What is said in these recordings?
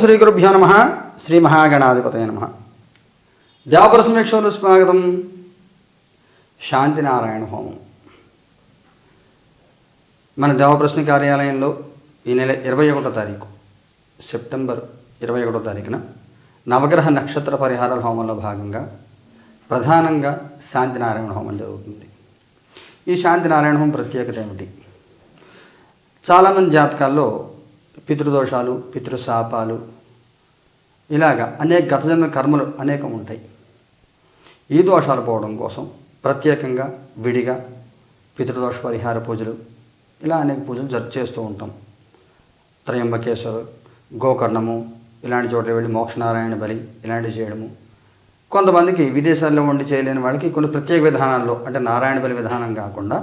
శ్రీ గురుభ్యో నమ. శ్రీ మహాగణాధిపతయ నమ. దేవప్రసమేక్షలు స్వాగతం. శాంతినారాయణ హోమం. మన దేవప్రశ్న కార్యాలయంలో ఈ నెల ఇరవై ఒకటో తారీఖు సెప్టెంబర్ ఇరవై ఒకటో తారీఖున నవగ్రహ నక్షత్ర పరిహార హోమంలో భాగంగా ప్రధానంగా శాంతినారాయణ హోమం జరుగుతుంది. ఈ శాంతినారాయణ హోమం ప్రత్యేకత ఏమిటి? చాలామంది జాతకాల్లో పితృదోషాలు పితృశాపాలు. ఇలాగా అనేక గతజన్మ కర్మలు అనేకం ఉంటాయి. ఈ దోషాలు పోవడం కోసం ప్రత్యేకంగా విడిగా పితృదోష పరిహార పూజలు ఇలా అనేక పూజలు జరు చేస్తూ ఉంటాం. త్రయంబకేశ్వరు గోకర్ణము ఇలాంటి చోట్ల వెళ్ళి మోక్షనారాయణ బలి ఇలాంటివి చేయడము. కొంతమందికి విదేశాల్లో ఉండి చేయలేని వాళ్ళకి కొన్ని ప్రత్యేక విధానాల్లో అంటే నారాయణ బలి విధానం కాకుండా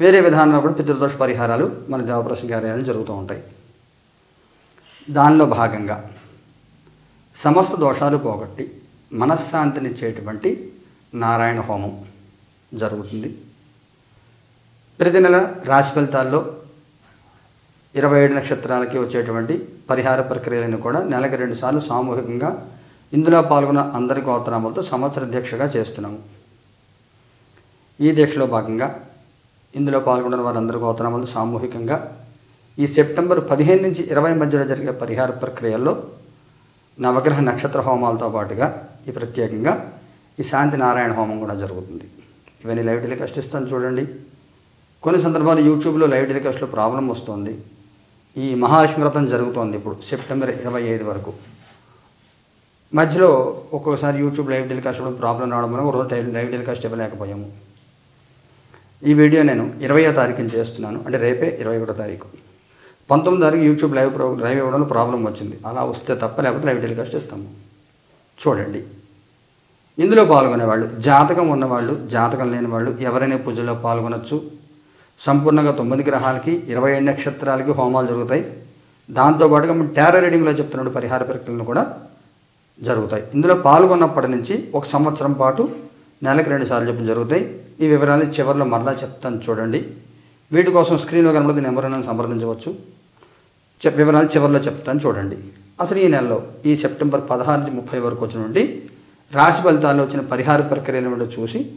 వేరే విధానంలో కూడా పితృదోష పరిహారాలు మన దేవప్రసంగ కార్యాలయం జరుగుతూ ఉంటాయి. దానిలో భాగంగా సమస్త దోషాలు పోగొట్టి మనశ్శాంతినిచ్చేటువంటి నారాయణ హోమం జరుగుతుంది. ప్రతి నెల రాశి ఫలితాల్లో ఇరవై ఏడు నక్షత్రాలకి వచ్చేటువంటి పరిహార ప్రక్రియలను కూడా నెలకి రెండుసార్లు సామూహికంగా ఇందులో పాల్గొన్న అందరి గోత్రాములతో సంవత్సర దీక్షగా చేస్తున్నాము. ఈ దీక్షలో భాగంగా ఇందులో పాల్గొన్న వారందరి గోత్రాములతో సామూహికంగా ఈ సెప్టెంబర్ పదిహేను నుంచి ఇరవై మధ్యలో జరిగే పరిహార ప్రక్రియల్లో నవగ్రహ నక్షత్ర హోమాలతో పాటుగా ఈ ప్రత్యేకంగా ఈ శాంతి నారాయణ హోమం కూడా జరుగుతుంది. ఇవన్నీ లైవ్ టెలికాస్ట్ ఇస్తాను చూడండి. కొన్ని సందర్భాలు యూట్యూబ్లో లైవ్ టెలికాస్ట్లో ప్రాబ్లం వస్తుంది. ఈ మహాలక్ష్మి వ్రతం జరుగుతోంది ఇప్పుడు సెప్టెంబర్ ఇరవై ఐదు వరకు. మధ్యలో ఒక్కొక్కసారి యూట్యూబ్ లైవ్ టెలికాస్ట్ కూడా ప్రాబ్లం రావడం వల్ల రోజు లైవ్ టెలికాస్ట్ ఇవ్వలేకపోయాము. ఈ వీడియో నేను ఇరవయో తారీఖున చేస్తున్నాను. అంటే రేపే ఇరవై ఒకటో తారీఖు. పంతొమ్మిది తారీఖు యూట్యూబ్ లైవ్ ప్రో లైవ్ ఇవ్వడంలో ప్రాబ్లం వచ్చింది. అలా వస్తే తప్ప లేకపోతే లైవ్ టెలికాస్ట్ ఇస్తాము చూడండి. ఇందులో పాల్గొనేవాళ్ళు జాతకం ఉన్నవాళ్ళు జాతకం లేని వాళ్ళు ఎవరైనా పూజలో పాల్గొనొచ్చు. సంపూర్ణంగా తొమ్మిది గ్రహాలకి ఇరవై ఏడు నక్షత్రాలకి హోమాలు జరుగుతాయి. దాంతోపాటుగా మనం టారో రీడింగ్లో చెప్తున్న పరిహార ప్రక్రియలు కూడా జరుగుతాయి. ఇందులో పాల్గొన్నప్పటి నుంచి ఒక సంవత్సరం పాటు నెలకు రెండు సార్లు చెప్పి జరుగుతాయి. ఈ వివరాలు చివరిలో మరలా చెప్తాను చూడండి. వీటి కోసం స్క్రీన్లో కనబడుతున్న నెంబర్ నన్ను సంప్రదించవచ్చు. చెప్ వివరాలు చివరిలో చెప్తాను చూడండి. అసలు ఈ నెలలో ఈ సెప్టెంబర్ పదహారు నుంచి ముప్పై వరకు వచ్చినటువంటి రాశి ఫలితాల్లో వచ్చిన పరిహార ప్రక్రియలు ఏమిటో చూసి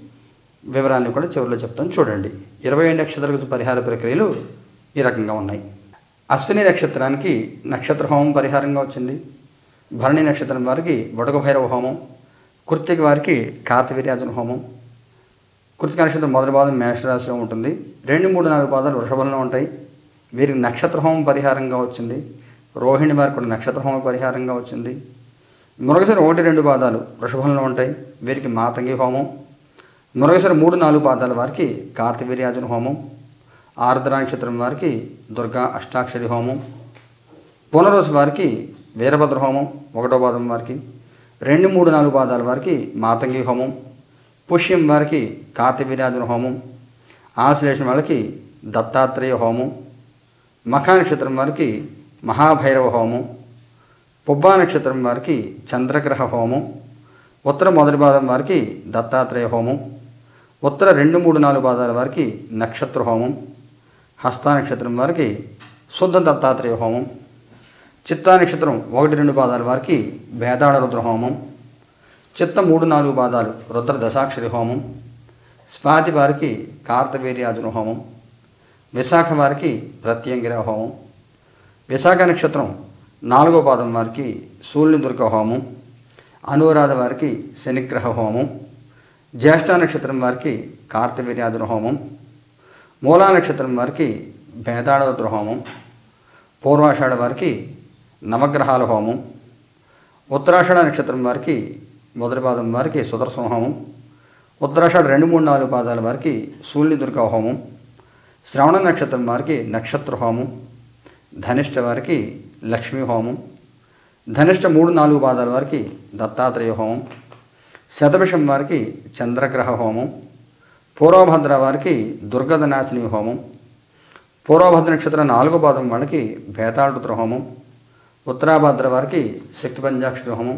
వివరాలను కూడా చివరిలో చెప్తాను చూడండి. ఇరవై ఏడు నక్షత్రాలకు పరిహార ప్రక్రియలు ఈ రకంగా ఉన్నాయి. అశ్విని నక్షత్రానికి నక్షత్ర హోమం పరిహారంగా వచ్చింది. భరణి నక్షత్రం వారికి బుడగభైరవ హోమం. కృత్తిక వారికి కార్తవీర్యాజన హోమం. కృతిక నక్షత్రం మొదటి పాదం మేషరాశిలో ఉంటుంది. రెండు మూడు నాలుగు పాదాలు వృషభంలో ఉంటాయి. వీరికి నక్షత్ర హోమం పరిహారంగా వచ్చింది. రోహిణి వారికి కూడా నక్షత్ర హోమం పరిహారంగా వచ్చింది. మురగసర ఒకటి రెండు పాదాలు వృషభంలో ఉంటాయి. వీరికి మాతంగి హోమం. మురగసర మూడు నాలుగు పాదాల వారికి కార్తవీర్యాజున హోమం. ఆర్ద్ర నక్షత్రం వారికి దుర్గా అష్టాక్షరి హోమం. పునరోజు వారికి వీరభద్ర హోమం ఒకటో పాదం వారికి. రెండు మూడు నాలుగు పాదాల వారికి మాతంగి హోమం. పుష్యం వారికి కార్తవీర్యాజన హోమం ఆశ్లేషం వాళ్ళకి దత్తాత్రేయ హోమం మఖా నక్షత్రం వారికి మహాభైరవ హోమం పుబ్బా నక్షత్రం వారికి చంద్రగ్రహ హోమం ఉత్తర మొదటి పాదం వారికి దత్తాత్రేయ హోమం ఉత్తర రెండు మూడు నాలుగు పాదాల వారికి నక్షత్ర హోమం హస్త నక్షత్రం వారికి శుద్ధ దత్తాత్రేయ హోమం చిత్తా నక్షత్రం ఒకటి రెండు పాదాల వారికి భేదాళ రుద్ర హోమం చిత్త మూడు నాలుగు పాదాలు రుద్ర దశాక్షరి హోమం స్వాతి వారికి కార్తవీర్యాజున హోమం విశాఖ వారికి ప్రత్యంగిర హోమం విశాఖ నక్షత్రం నాలుగో పాదం వారికి సూర్యుని దుర్గ హోమం అనురాధ వారికి శనిగ్రహ హోమం జ్యేష్ఠ నక్షత్రం వారికి కార్తవీర్యాదుల హోమం మూలా నక్షత్రం వారికి భేదాడవద్ర హోమం పూర్వాషాఢ వారికి నవగ్రహాల హోమం ఉత్తరాషాఢ నక్షత్రం వారికి మొదటి పాదం వారికి సుదర్శన హోమం ఉత్తరాషాఢ రెండు మూడు నాలుగు పాదాల వారికి సూర్యుని దుర్గా హోమం శ్రవణ నక్షత్రం వారికి నక్షత్ర హోమం ధనిష్ట వారికి లక్ష్మీ హోమం ధనిష్ట మూడు నాలుగు పాదాల వారికి దత్తాత్రేయ హోమం శతభిషం వారికి చంద్రగ్రహ హోమం పూర్వభద్ర వారికి దుర్గధనాశిని హోమం పూర్వభద్ర నక్షత్రం నాలుగు పాదం వాళ్ళకి భేతాళరుద్ర హోమం ఉత్తరాభద్ర వారికి శక్తి హోమం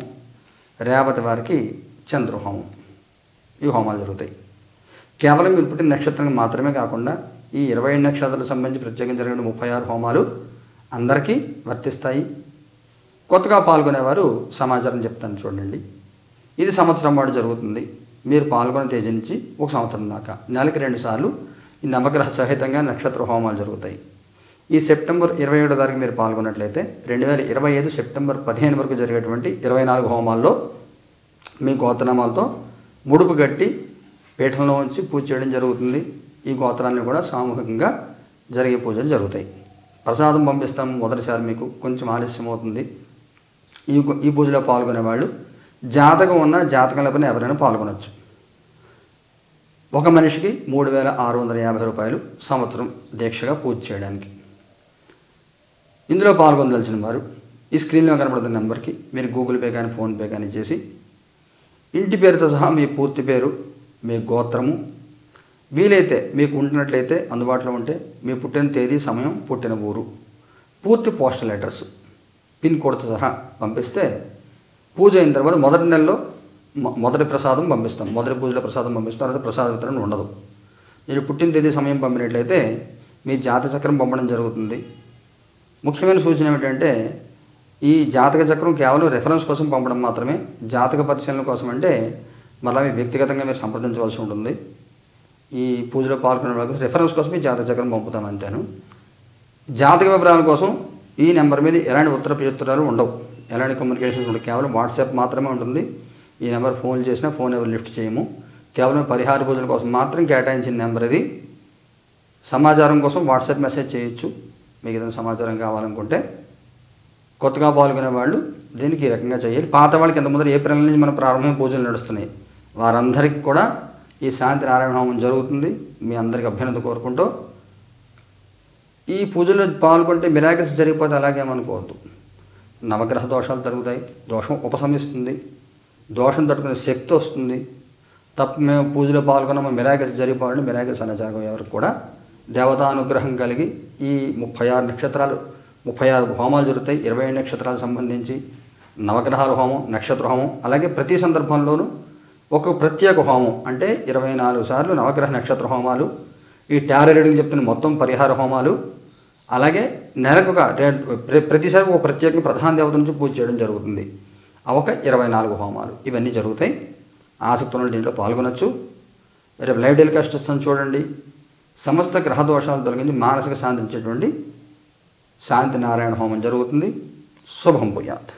రేవతి వారికి చంద్రహోమం. ఈ హోమాలు జరుగుతాయి. కేవలం మీరు పుట్టిన నక్షత్రానికి మాత్రమే కాకుండా ఈ ఇరవై ఏడు నక్షత్రాలకు సంబంధించి ప్రత్యేకంగా జరిగిన ముప్పై ఆరు హోమాలు అందరికీ వర్తిస్తాయి. కొత్తగా పాల్గొనేవారు సమాచారం చెప్తాను చూడండి. ఇది సంవత్సరం పాటు జరుగుతుంది. మీరు పాల్గొనే తేదీ నుంచి ఒక సంవత్సరం దాకా. నెలకి రెండుసార్లు ఈ నవగ్రహ సహితంగా నక్షత్ర హోమాలు జరుగుతాయి. ఈ సెప్టెంబర్ ఇరవై ఏడో తారీఖు మీరు పాల్గొన్నట్లయితే రెండు వేల ఇరవై ఐదు సెప్టెంబర్ పదిహేను వరకు జరిగేటువంటి ఇరవై నాలుగు హోమాల్లో మీ గోత్రనామాలతో ముడుపు కట్టి పీఠంలో ఉంచి పూజ చేయడం జరుగుతుంది. ఈ గోత్రాన్ని కూడా సామూహికంగా జరిగే పూజలు జరుగుతాయి. ప్రసాదం పంపిస్తాం మొదటిసారి మీకు. కొంచెం ఆలస్యం అవుతుంది. ఈ ఈ పూజలో పాల్గొనే వాళ్ళు జాతకం ఉన్న జాతకం లేకపోయినా ఎవరైనా పాల్గొనవచ్చు ఒక మనిషికి మూడు వేల ఆరు వందల యాభై రూపాయలు సంవత్సరం దీక్షగా పూజ చేయడానికి. ఇందులో పాల్గొనదలిచిన వారు ఈ స్క్రీన్లో కనబడుతున్న నెంబర్కి మీరు గూగుల్ పే కానీ ఫోన్పే కానీ చేసి ఇంటి పేరుతో సహా మీ పూర్తి పేరు మీ గోత్రము వీలైతే మీకు ఉంటున్నట్లయితే అందుబాటులో ఉంటే మీ పుట్టిన తేదీ సమయం పుట్టిన ఊరు పూర్తి పోస్టల్ అడ్రస్ పిన్ కోడ్తో సహా పంపిస్తే పూజ అయిన తర్వాత మొదటి నెలలో మొదటి ప్రసాదం పంపిస్తాం. మొదటి పూజలో ప్రసాదం పంపిస్తాం. తర్వాత ప్రసాద వితరణ ఉండదు. మీరు పుట్టిన తేదీ సమయం పంపినట్లయితే మీ జాతచక్రం పంపడం జరుగుతుంది. ముఖ్యమైన సూచన ఏమిటంటే ఈ జాతక చక్రం కేవలం రెఫరెన్స్ కోసం పంపడం మాత్రమే. జాతక పరిశీలన కోసం అంటే మళ్ళీ మీ వ్యక్తిగతంగా మీరు సంప్రదించవలసి ఉంటుంది. ఈ పూజలో పాల్గొనే వాళ్ళకి రెఫరెన్స్ కోసం ఈ జాతక చక్రం పంపుతాను అంతేను. జాతక వివరాల కోసం ఈ నెంబర్ మీద ఎలాంటి ఉత్తర ప్రత్యుత్తరాలు ఉండవు. ఎలాంటి కమ్యూనికేషన్స్ ఉండవు. కేవలం వాట్సాప్ మాత్రమే ఉంటుంది. ఈ నెంబర్ ఫోన్ చేసినా ఫోన్ ఎవరు లిఫ్ట్ చేయము. కేవలం పరిహార పూజల కోసం మాత్రం కేటాయించిన నెంబర్ ఇది. సమాచారం కోసం వాట్సాప్ మెసేజ్ చేయొచ్చు. మీకు ఏదైనా సమాచారం కావాలనుకుంటే కొత్తగా పాల్గొనే వాళ్ళు దీనికి ఈ రకంగా చేయాలి. పాత వాళ్ళకి ఇంత ముందర ఏప్రిల్ నుంచి మన ప్రారంభమైన పూజలు నడుస్తున్నాయి. వారందరికీ కూడా ఈ శాంతి నారాయణ హోమం జరుగుతుంది. మీ అందరికి అభ్యర్థన కోరుకుంటూ ఈ పూజలో పాల్గొంటే మిరాకిల్స్ జరిగిపోతే అలాగేమనుకోవద్దు నవగ్రహ దోషాలు జరుగుతాయి దోషం ఉపశమిస్తుంది. దోషం తట్టుకునే శక్తి వస్తుంది. తప్ప మేము పూజలో పాల్గొన్నాము మిరాకిల్స్ జరిగిపోవాలంటే మిరాకిల్స్ అనే జరగవు ఎవరికి కూడా దేవతానుగ్రహం కలిగి ఈ ముప్పై ఆరు నక్షత్రాలు ముప్పై ఆరు హోమాలు జరుగుతాయి. ఇరవై ఏడు నక్షత్రాలకు సంబంధించి నవగ్రహాల హోమం నక్షత్ర హోమం అలాగే ప్రతి సందర్భంలోనూ ఒక ప్రత్యేక హోమం. అంటే ఇరవై నాలుగు సార్లు నవగ్రహ నక్షత్ర హోమాలు ఈ టారో రీడింగ్ చెప్తున్న మొత్తం పరిహార హోమాలు అలాగే నెలకు ఒక ప్రతిసారి ఒక ప్రత్యేక ప్రధాన దేవత నుంచి పూజ చేయడం జరుగుతుంది. ఒక ఇరవై నాలుగు హోమాలు. ఇవన్నీ జరుగుతాయి. ఆసక్తి ఉన్న దీంట్లో పాల్గొనొచ్చు. రేపు లైవ్ టెలికాస్ట్ వస్తాను చూడండి. సమస్త గ్రహదోషాలు తొలగించి మానసిక శాంతించేటువంటి శాంతి నారాయణ హోమం జరుగుతుంది. శుభం భూయాత్.